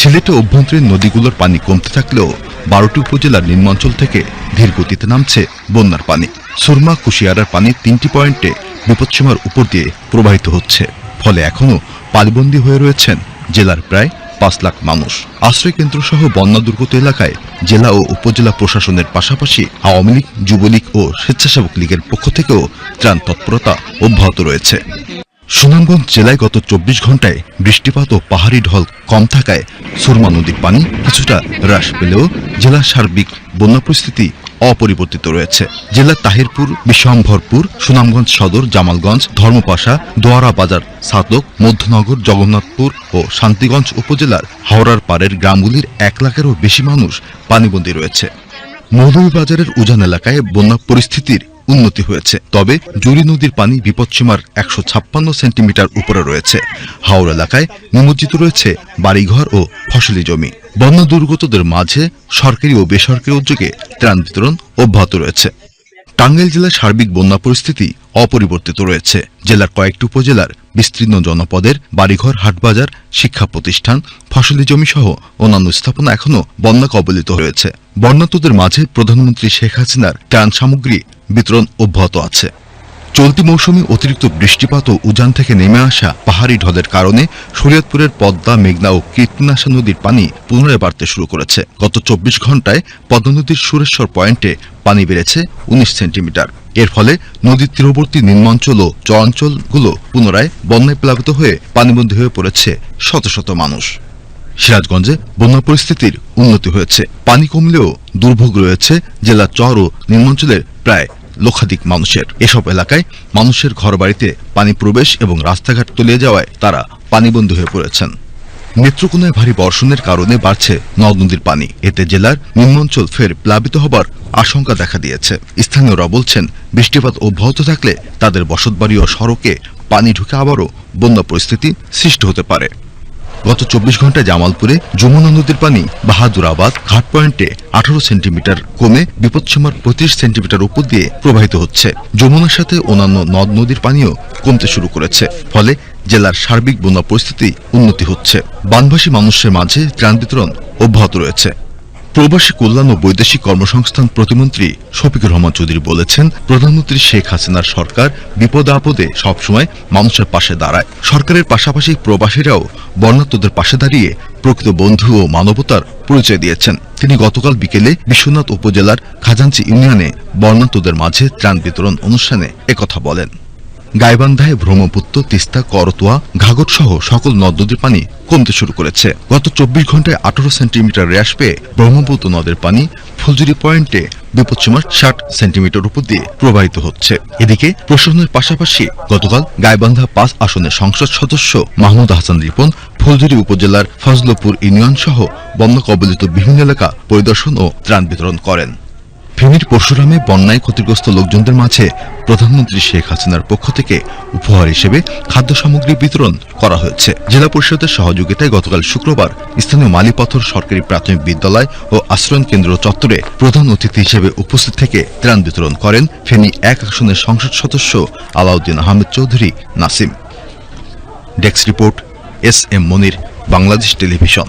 সিলেটে অভ্যন্তরীণ নদীগুলোর পানি কমতে থাকলেও বারোটি উপজেলার নিম্নাঞ্চল থেকে ধীর গতিতে নামছে বন্যার পানি। সুরমা, কুশিয়ারার পানি তিনটি পয়েন্টে বিপদসীমার উপর দিয়ে প্রবাহিত হচ্ছে। ফলে এখনও পানিবন্দী হয়ে রয়েছেন জেলার প্রায় পাঁচ লাখ মানুষ। আশ্রয় কেন্দ্র সহ বন্যা দুর্গত এলাকায় জেলা ও উপজেলা প্রশাসনের পাশাপাশি আওয়ামী লীগ, যুবলীগ ও স্বেচ্ছাসেবক লীগের পক্ষ থেকেও ত্রাণ তৎপরতা অব্যাহত রয়েছে। সুনামগঞ্জ জেলায় গত চব্বিশ ঘন্টায় বৃষ্টিপাত ও পাহাড়ি ঢল কম থাকায় সুরমা নদীর পানি কিছুটা হ্রাস পেলেও জেলার সার্বিক বন্যা পরিস্থিতি অপরিবর্তিত রয়েছে। জেলার তাহিরপুর বিশ্বম্ভরপুর সুনামগঞ্জ সদর, জামালগঞ্জ, ধর্মপাশা, দোয়ারা বাজার, সাতক, মধ্যনগর, জগন্নাথপুর ও শান্তিগঞ্জ উপজেলার হাওড়ার পাড়ের গ্রামগুলির এক লাখেরও বেশি মানুষ পানিবন্দী রয়েছে। মৌলভীবাজারের উজান এলাকায় বন্যা পরিস্থিতির উন্নতি হয়েছে। তবে জুরি নদীর পানি বিপদসীমার একশো ছাপ্পান্ন সেন্টিমিটার উপরে রয়েছে। হাওড় এলাকায় নিমজ্জিত রয়েছে বাড়িঘর ও ফসলি জমি। বন্যা দুর্গতদের মাঝে সরকারি ও বেসরকারি উদ্যোগে ত্রাণ বিতরণ অব্যাহত রয়েছে। টাঙ্গাইল জেলার সার্বিক বন্যা পরিস্থিতি অপরিবর্তিত রয়েছে। জেলার কয়েকটি উপজেলার বিস্তীর্ণ জনপদের বাড়িঘর, হাটবাজার, শিক্ষা প্রতিষ্ঠান, ফসলি জমি সহ অন্যান্য স্থাপনা এখনও বন্যা কবলিত হয়েছে। বন্যাতদের মাঝে প্রধানমন্ত্রী শেখ হাসিনার ত্রাণ সামগ্রী বিতরণ অব্যাহত আছে। চলতি মৌসুমে অতিরিক্ত বৃষ্টিপাত ও উজান থেকে নেমে আসা পাহাড়ি ঢলের কারণে শরীয়তপুরের পদ্মা, মেঘনা ও কীর্তনাশা নদীর পানি পুনরায় বাড়তে শুরু করেছে। গত চব্বিশ ঘন্টায় পদ্মা নদীর সুরেশ্বর পয়েন্টে পানি বেড়েছে উনিশ সেন্টিমিটার। এর ফলে নদীর তীরবর্তী নিম্নাঞ্চল ও চরাঞ্চলগুলো পুনরায় বন্যায় প্লাবিত হয়ে পানিবন্দী হয়ে পড়েছে শত শত মানুষ। সিরাজগঞ্জে বন্যা পরিস্থিতির উন্নতি হয়েছে। পানি কমলেও দুর্ভোগ রয়েছে জেলার চর ও নিম্নাঞ্চলের প্রায় লক্ষাধিক মানুষের। এসব এলাকায় মানুষের ঘরবাড়িতে পানি প্রবেশ এবং রাস্তাঘাট তলিয়ে যাওয়ায় তারা পানিবন্দী হয়ে পড়েছেন। নেত্রকোনায় ভারী বর্ষণের কারণে বাড়ছে নদ নদীর পানি। এতে জেলার নিম্নাঞ্চল ফের প্লাবিত হবার আশঙ্কা দেখা দিয়েছে। স্থানীয়রা বলছেন, বৃষ্টিপাত অব্যাহত থাকলে তাদের বসতবাড়ি ও সড়কে পানি ঢুকে আবারও বন্যা পরিস্থিতি সৃষ্টি হতে পারে। গত চব্বিশ ঘন্টায় জামালপুরে যমুনা নদীর পানি বাহাদুরাবাদ ঘাট পয়েন্টে আঠারো সেন্টিমিটার কমে বিপদসীমার পঁয়ত্রিশ সেন্টিমিটার উপর দিয়ে প্রবাহিত হচ্ছে। যমুনার সাথে অন্যান্য নদ নদীর পানিও কমতে শুরু করেছে। ফলে জেলার সার্বিক বন্যা পরিস্থিতি উন্নতি হচ্ছে। বানভাসী মানুষের মাঝে ত্রাণ বিতরণ অব্যাহত রয়েছে। প্রবাসী কল্যাণ ও বৈদেশিক কর্মসংস্থান প্রতিমন্ত্রী শফিকুর রহমান চৌধুরী বলেছেন, প্রধানমন্ত্রী শেখ হাসিনার সরকার বিপদে আপদে সবসময় মানুষের পাশে দাঁড়ায়। সরকারের পাশাপাশি প্রবাসীরাও বর্ণাত্মদের পাশে দাঁড়িয়ে প্রকৃত বন্ধু ও মানবতার পরিচয় দিয়েছেন। তিনি গতকাল বিকেলে বিশ্বনাথ উপজেলার খাজাঞ্চি ইউনিয়নে বর্ণাত্মদের মাঝে ত্রাণ বিতরণ অনুষ্ঠানে একথা বলেন। গাইবান্ধায় ব্রহ্মপুত্র, তিস্তা, করতোয়া, ঘাগট সহ সকল নদ নদীর পানি কমতে শুরু করেছে। গত চব্বিশ ঘন্টায় আঠারো সেন্টিমিটার হ্রাস পেয়ে ব্রহ্মপুত্র নদের পানি ফুলজুরি পয়েন্টে বিপদসীমার ষাট সেন্টিমিটার উপর দিয়ে প্রবাহিত হচ্ছে। এদিকে প্রশাসনের পাশাপাশি গতকাল গাইবান্ধা পাঁচ আসনের সংসদ সদস্য মাহমুদ হাসান রিপন ফুলজুরি উপজেলার ফজলপুর ইউনিয়ন সহ বন্যা কবলিত বিভিন্ন এলাকা পরিদর্শন ও ত্রাণ বিতরণ করেন। ফেনীর পরশুরামে বন্যায় ক্ষতিগ্রস্ত লোকজনদের মাঝে প্রধানমন্ত্রী শেখ হাসিনার পক্ষ থেকে উপহার হিসেবে খাদ্য সামগ্রী বিতরণ করা হয়েছে। জেলা পরিষদের সহযোগিতায় গতকাল শুক্রবার স্থানীয় মালিপথর সরকারি প্রাথমিক বিদ্যালয় ও আশ্রয়ণ কেন্দ্র চত্বরে প্রধান অতিথি হিসেবে উপস্থিত থেকে ত্রাণ বিতরণ করেন ফেনী এক আসনের সংসদ সদস্য Alauddin Ahmed Chowdhury Nasim. Desk report S M Monir, Bangladesh television.